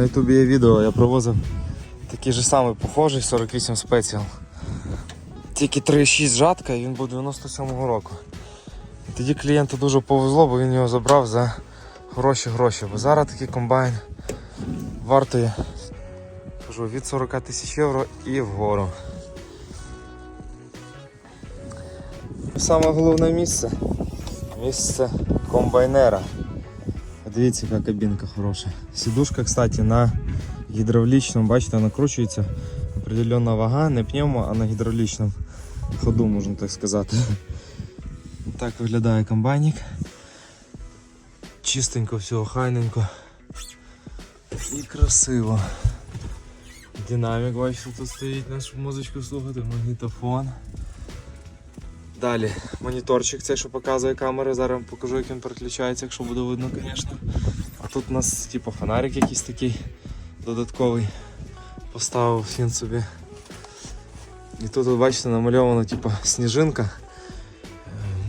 На ютубі є відео, я привозив такий же самий похожий 48 спеціал. Тільки 3,6 жатка і він був 97-го року. І тоді клієнту дуже повезло, бо він його забрав за хороші гроші. Бо зараз такий комбайн вартує кажу, від 40 тисяч євро і вгору. Саме головне місце місце комбайнера. Дивіться, яка кабінка хороша. Сідушка, кстати, на гідравлічному, бачите, накручується определенна вага, не пневмо, а на гідравлічному ходу, можна так сказати. Так виглядає комбайник. Чистенько, все охайненько. І красиво. Динамік, бачите, тут стоїть нашу музичку слухати, магнітофон. Далі моніторчик цей, що показує камери. Зараз покажу, як він переключається, якщо буде видно, звісно. А тут у нас типу, фонарик якийсь такий додатковий. Поставив він собі. І тут, бачите, намальовано типу, сніжинка.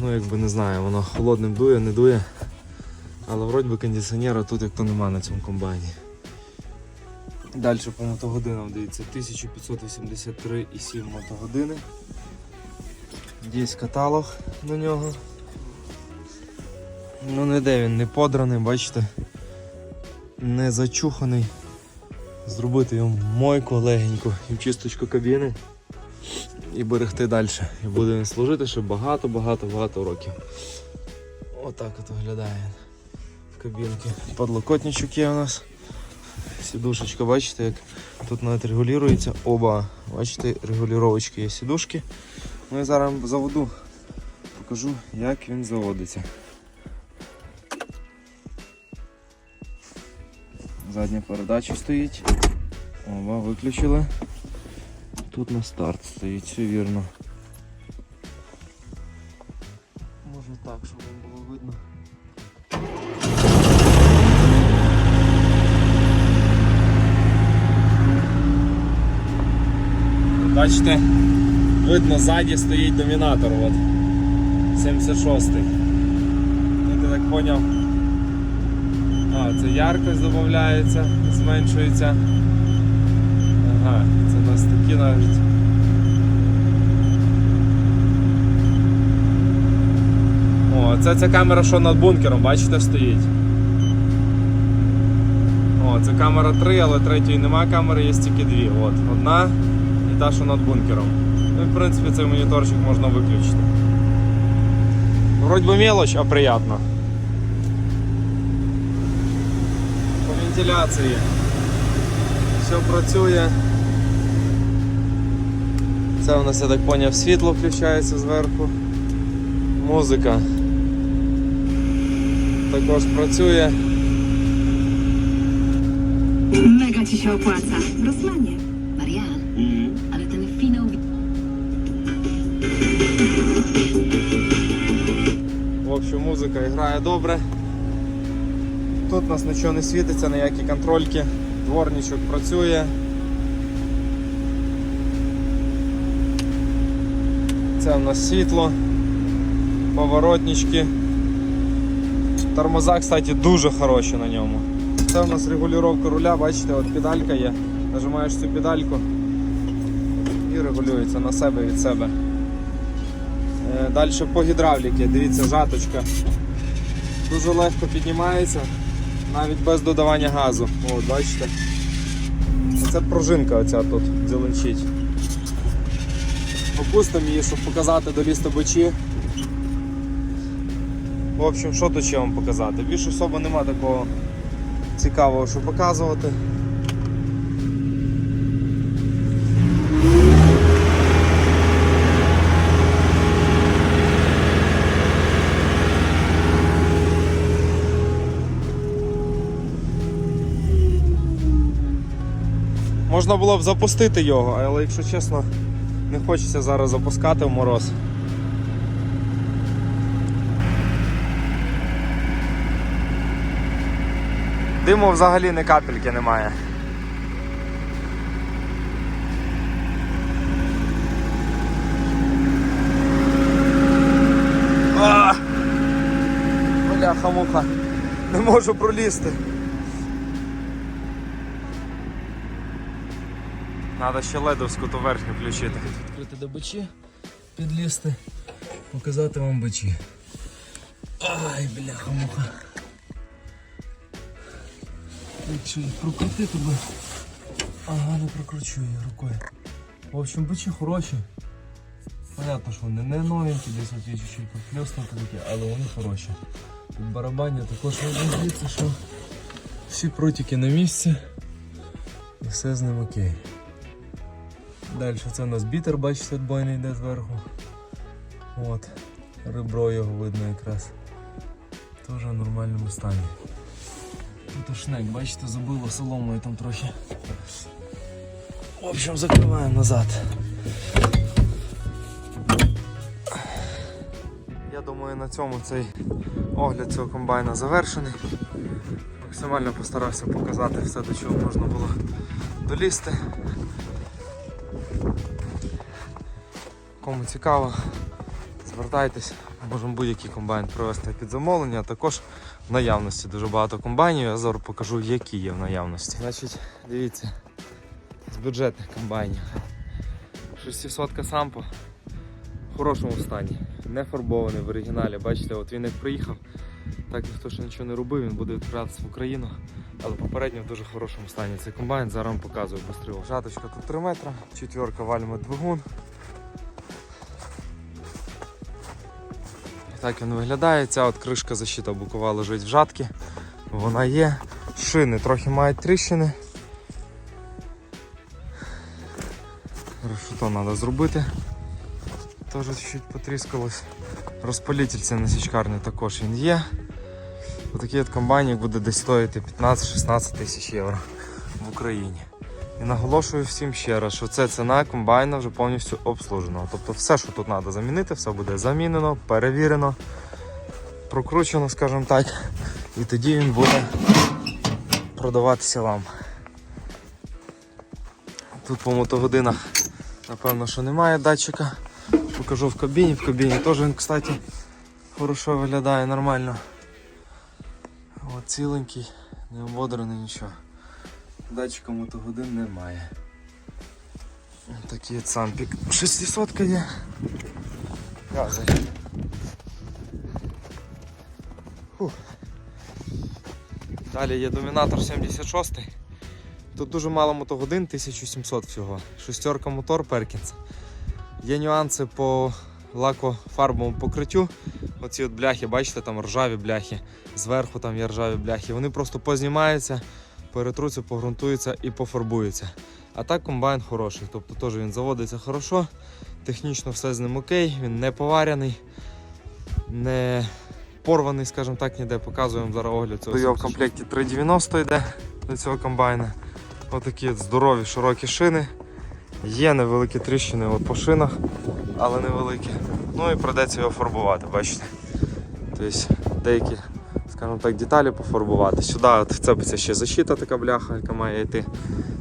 Ну, якби не знаю, воно холодним дує, не дує. Але вроді би кондиціонера тут як то нема на цьому комбайні. Далі по мотогодинам дивіться 1583,7 мотогодини. Є каталог на нього. Ну не де він, не подраний, бачите, не зачуханий. Зробити йому мойку легеньку і чисточку кабіни і берегти далі. І буде він служити ще багато-багато-багато років. Отак от виглядає в кабінці. Подлокотничок є у нас. Сідушечка, бачите, як тут навіть регулюється. Оба, бачите, регулювачки є сідушки. Ну і зараз заводу, покажу, як він заводиться. Задня передача стоїть. Оба виключили. Тут на старт стоїть, все вірно. Може так, щоб вам було видно. Бачите? Видно, ззаді стоїть домінатор. От. 76-й. Ну, так поняв. А, це яркость додається, зменшується. Ага, це у нас такі навіть. О, це ця камера, що над бункером, бачите, стоїть. Це камера 3, але третьої нема камери, є тільки дві. От, одна і та, що над бункером. Ну, в принципі, цей моніторчик можна виключити. Вроді би мелоч, а приємно. По вентиляції. Все працює. Це у нас, я так поняв, світло включається зверху. Музика також працює. Mega ci się opłaca. Rosmanie. В музика грає добре. Тут у нас нічого не світиться, ніякі контрольки. Дворничок працює. Це у нас світло, поворотнички. Тормоза, кстати, дуже хороші на ньому. Це у нас регулювання руля, бачите, от педалька є. Нажимаєш цю педальку і регулюється на себе від себе. Далі по гідравліки, дивіться, жаточка. Дуже легко піднімається, навіть без додавання газу. От, бачите? Це пружинка оця тут зеленчить. Опустимо її, щоб показати до лістобичі. В общем, що тут ще вам показати? Більш особо нема такого цікавого, що показувати. Можна було б запустити його, але якщо чесно, не хочеться зараз запускати в мороз. Диму взагалі не капельки немає. Бляха-муха, не можу пролізти. Треба ще ледовську ту верхню включити. Відкрити до бичі, підлізти, показати вам бичі. Ай, бляха-муха. Якщо їх прокрутити би. Ага, не прокручу її рукою. В общем, бичі хороші. Понятно, що вони не новенькі, десь от є чуть-чуть поплюснути такі, але вони хороші. Тут барабання також звідси, що всі прутики на місці. І все з ним окей. Далі це у нас бітер, бачите, отбойний йде зверху. От. Ребро його видно якраз. Теж в нормальному стані. Тут шнек, бачите, забило соломою там трохи. В общем, закриваємо назад. Я думаю, на цьому цей огляд цього комбайна завершений. Максимально постарався показати все, до чого можна було долізти. Кому цікаво, звертайтесь, можемо будь-який комбайн провести під замовлення, а також в наявності дуже багато комбайнів. Я зараз покажу, які є в наявності. Значить, дивіться, з бюджетних комбайнів. 600 Сампо в хорошому стані, не фарбований в оригіналі. Бачите, от він як приїхав, так ніхто ще нічого не робив, він буде відправлятися в Україну. Але попередньо в дуже хорошому стані цей комбайн. Зараз вам показую. Жаточка тут 3 метри, четверка вальма двигун. Так він виглядає. Ця от кришка защита бокова лежить в жатки. Вона є. Шини трохи мають тріщини. Що треба зробити. Теж чуть потріскалось. Розпалитель це на січкарні також він є. Отакий от комбайнік буде десь стоїти 15-16 тисяч євро в Україні. І наголошую всім ще раз, що це ціна комбайна вже повністю обслуженого. Тобто все, що тут треба замінити, все буде замінено, перевірено, прокручено, скажімо так. І тоді він буде продаватися вам. Тут по мотогодинах, напевно, що немає датчика. Покажу в кабіні. В кабіні теж він, кстати, хорошо виглядає нормально. От ціленький, не ободрений нічого. Датчика мотогодин немає. Ось Такий от сампік. 600 є. Гази. Далі є домінатор 76. Тут дуже мало мотогодин, 1700 всього. Шестерка мотор Перкінс. Є нюанси по лакофарбовому покриттю. Оці от бляхи, бачите, там ржаві бляхи. Зверху там є ржаві бляхи. Вони просто познімаються, перетруться, погрунтуються і пофарбуються. А так комбайн хороший, тобто теж він заводиться хорошо, технічно все з ним окей, він не поваряний, не порваний, скажімо так, ніде. Показуємо зараз огляд цього. До його в комплекті 390 йде до цього комбайна. Отакі от здорові широкі шини. Є невеликі тріщини от по шинах, але невеликі. Ну і придеться його фарбувати, бачите. Тобто деякі, скажімо так, деталі пофарбувати. Сюди от вцепиться ще защита така бляха, яка має йти.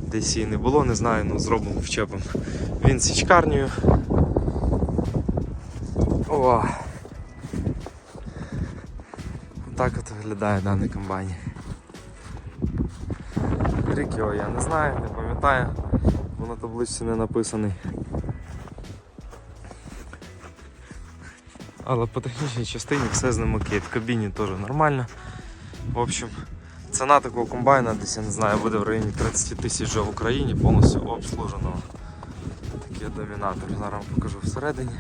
Десь її не було, не знаю, ну зробимо вчепимо. Він січкарнею. О! Так от виглядає даний комбайн. Рік його я не знаю, не пам'ятаю, бо на табличці не написаний. Але по технічній частині все з ним окей. В кабіні теж нормально. В общем, ціна такого комбайна десь, я не знаю, буде в районі 30 тисяч в Україні повністю обслуженого. Такий домінатор. Зараз вам покажу всередині.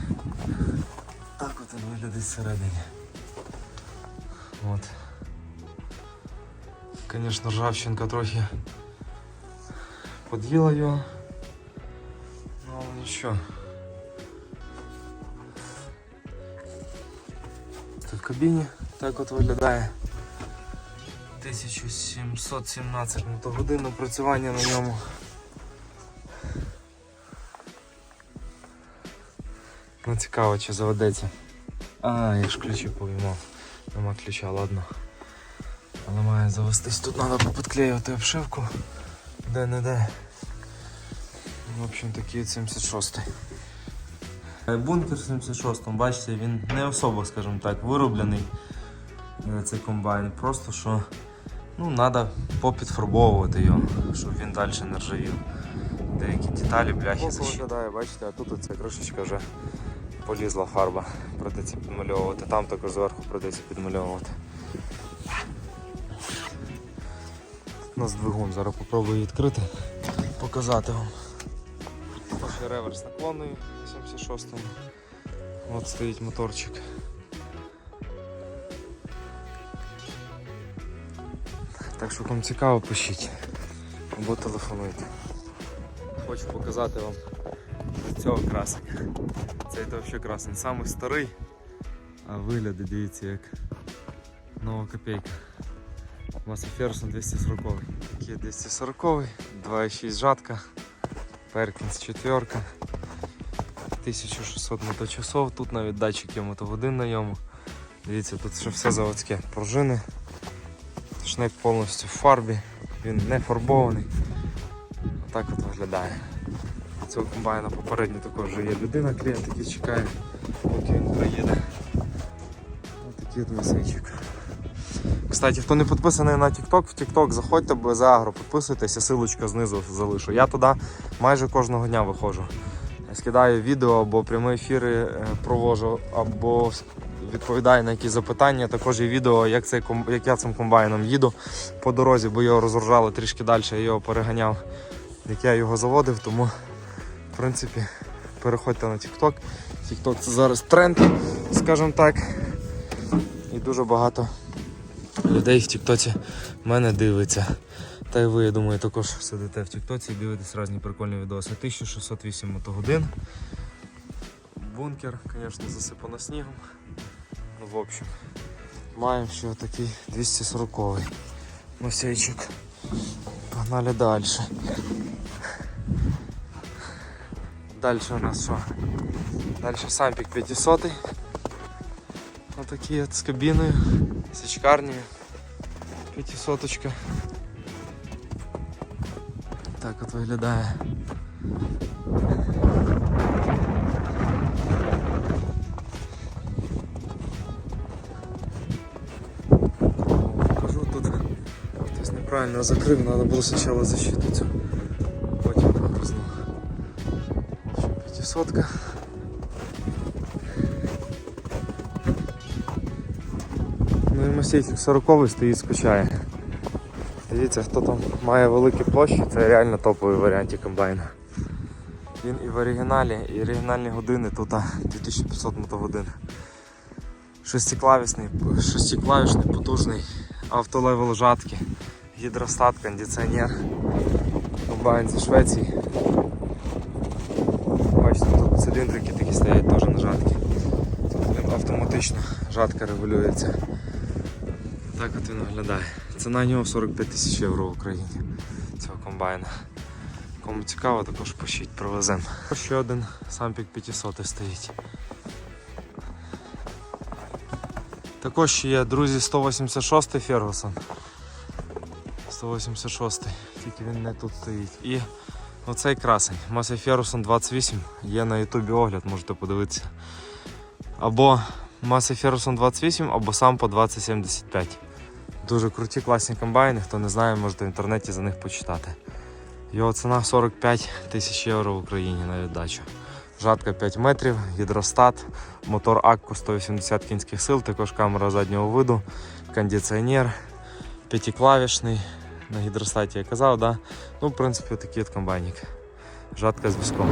Так от він виглядає всередині. От. Звісно, ржавчинка трохи под'їла його. Ну, нічого. Кабіні так от виглядає. 1717 мотогодин напрацювання на ньому. Ну цікаво, чи заведеться. А, я ж ключі повімав. Нема ключа, ладно. Але має завестись. Тут треба попідклеювати обшивку. Де-не-де. В общем, такий 76-й. Е, Бункер 76 бачите, він не особо, скажімо так, вироблений е, цей комбайн. Просто що ну, треба попідфарбовувати його, щоб він далі не ржавів. деякі деталі, бляхи виглядає, бачите, а тут оця кришечка вже полізла фарба, придеться підмальовувати. Там також зверху придеться підмальовувати. Тут у нас двигун, зараз попробую відкрити, показати вам. Також реверс наклонний 76-му. От стоїть моторчик. Так що кому цікаво, пишіть або телефонуйте. Хочу показати вам цього красення. Цей то взагалі красень. Самий старий, а вигляди дивіться як нова копійка. Маса Ферсон 240. Такий 240, 2,6 жатка, Перкінс 4, 1600 моточасов, тут навіть датчики мотогодин на ньому. Дивіться, тут ще все заводське пружини. Шнек повністю в фарбі, він не фарбований. Отак от виглядає. Цього комбайна попередньо також вже є людина, клієнт, який чекає, поки він приїде. Ось такий от месейчик. Кстати, хто не підписаний на TikTok, в TikTok заходьте без агро, підписуйтесь, силочка знизу залишу. Я туди майже кожного дня виходжу. Скидаю відео або прямі ефіри е, провожу, або відповідаю на якісь запитання. Також є відео, як, цей, як я цим комбайном їду по дорозі, бо його розгружали трішки далі, я його переганяв, як я його заводив, тому в принципі переходьте на TikTok. TikTok це зараз тренд, скажімо так. І дуже багато людей в Тіктоці мене дивиться. Та й ви, я думаю, також сидите в Тіктоці і дивитесь різні прикольні відоси. 1608 мотогодин. Бункер, звісно, засипано снігом. Ну, в общем, маємо ще такий 240-й носейчик. Погнали далі. Далі у нас що? Далі сампік 500. Отакий от з кабіною, з очкарнею. 500 Так от виглядає. Покажу тут. Хтось неправильно закрив, треба було спочатку защиту цю. Потім погрузнув. В 500 Ну і Мосейчик 40 стоїть скучає. Дивіться, хто там має великі площі, це реально топовий варіант комбайна. Він і в оригіналі, і оригінальні години тут 2500 мотогодин. Шестиклавісний, шестиклавішний, потужний, автолевел жатки, гідростат, кондиціонер, комбайн зі Швеції. Бачите, тут циліндрики такі стоять теж на жатки. Тут автоматично жатка регулюється. Так от він виглядає. Ціна нього 45 тисяч євро в Україні цього комбайна. Кому цікаво, також пишіть, привеземо. Ще один сампік 500 стоїть. Також ще є, друзі, 186 Фергусон. 186, тільки він не тут стоїть. І оцей красень. Масей Фергусон 28. Є на ютубі огляд, можете подивитися. Або Масей Фергусон 28, або сам по 2075. Дуже круті, класні комбайни. Хто не знає, можете в інтернеті за них почитати. Його ціна 45 тисяч євро в Україні на віддачу. Жатка 5 метрів, гідростат, мотор Акку 180 кінських сил, також камера заднього виду, кондиціонер, п'ятиклавішний. На гідростаті я казав, да? Ну, в принципі, такий от комбайник. Жатка з візком.